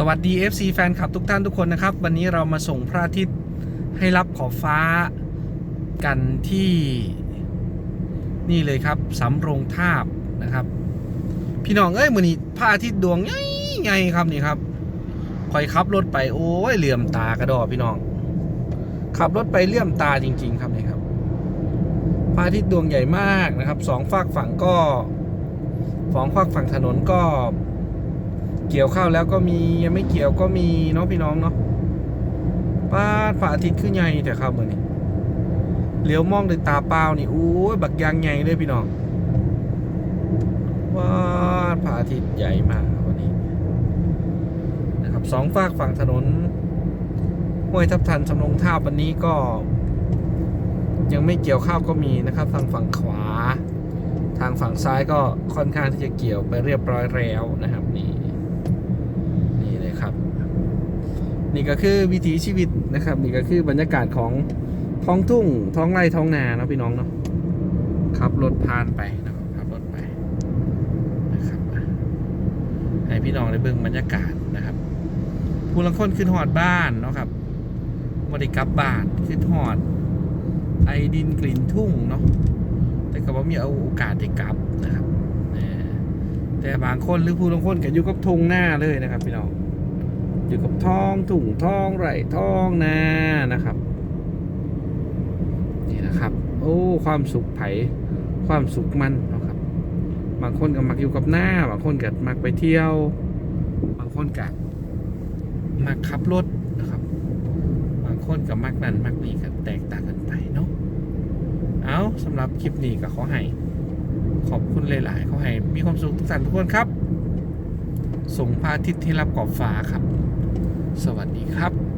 สวัสดี FC แฟนคลับทุกท่านทุกคนนะครับ วันนี้เรามาส่งพระอาทิตย์ให้รับขอบฟ้ากันที่นี่เลยครับสำโรงทาบนะครับ พี่น้องเอ้ยมือนี้พระอาทิตย์ดวงใหญ่ไงครับนี่ครับคอยขับรถไปโอ้ยเหลื่อมตากระดอพี่น้อง ขับรถไปเลื่อมตาจริง ๆ ครับนี่ครับพระอาทิตย์ดวงใหญ่มากนะครับสองฝากฝั่งก็สองฝากฝั่งถนนก็ เกี่ยวข้าวแล้วก็มียังไม่เกี่ยวก็มีเนาะพี่น้องเนาะป้าดพระอาทิตย์ขึ้นใหญ่แต่ครับมือนี้เลี้ยวมองด้วยตาเปล่านี่โอ้ยบักยางใหญ่เลยพี่น้องว้าดพระอาทิตย์ใหญ่มากวันนี้นะครับสองฝากฝั่งถนนห้วยทับทันสำโรงท่าวันนี้ก็ ยังไม่เกี่ยวข้าวก็มีนะครับทางฝั่งขวา ทางฝั่งซ้ายก็ค่อนข้างที่จะเกี่ยวไปเรียบร้อยแล้วนะครับนี่ นี่เลยครับ นี่ก็คือวิถีชีวิตนะครับ นี่ก็คือบรรยากาศของท้องทุ่ง ท้องไร่ท้องนาเนาะพี่น้องเนาะขับรถผ่านไปนะครับขับรถไปนะครับให้พี่น้องได้เบิ่งบรรยากาศนะครับ ผู้ลังคนขึ้นหอดบ้านเนาะครับบริกลับบ้านขึ้นหอด ไอดินกลิ่นทุ่งเนาะแต่ก็บ่มีเอาโอกาสได้กลับนะครับแต่บางคนหรือผู้บางคนก็อยู่กับทงหน้าเลยนะครับ พี่น้อง อยู่กับท้องถุงท้องไร่ท้องนานะครับ นี่นะครับ โอ้ความสุขไผความสุขมันนะครับ บางคนก็มักอยู่กับหน้า บางคนก็มักไปเที่ยว บางคนก็มักขับรถนะครับ บางคนก็มักนั่นมักนี่ก็แตกต่างกันไปเนาะเอาสำหรับคลิปนี้ก็ขอให้ ขอบคุณหลายๆขอให้มีความสุขทุกท่านทุกคนครับส่งพระอาทิตย์ที่รับกอบฟ้าครับ สวัสดีครับ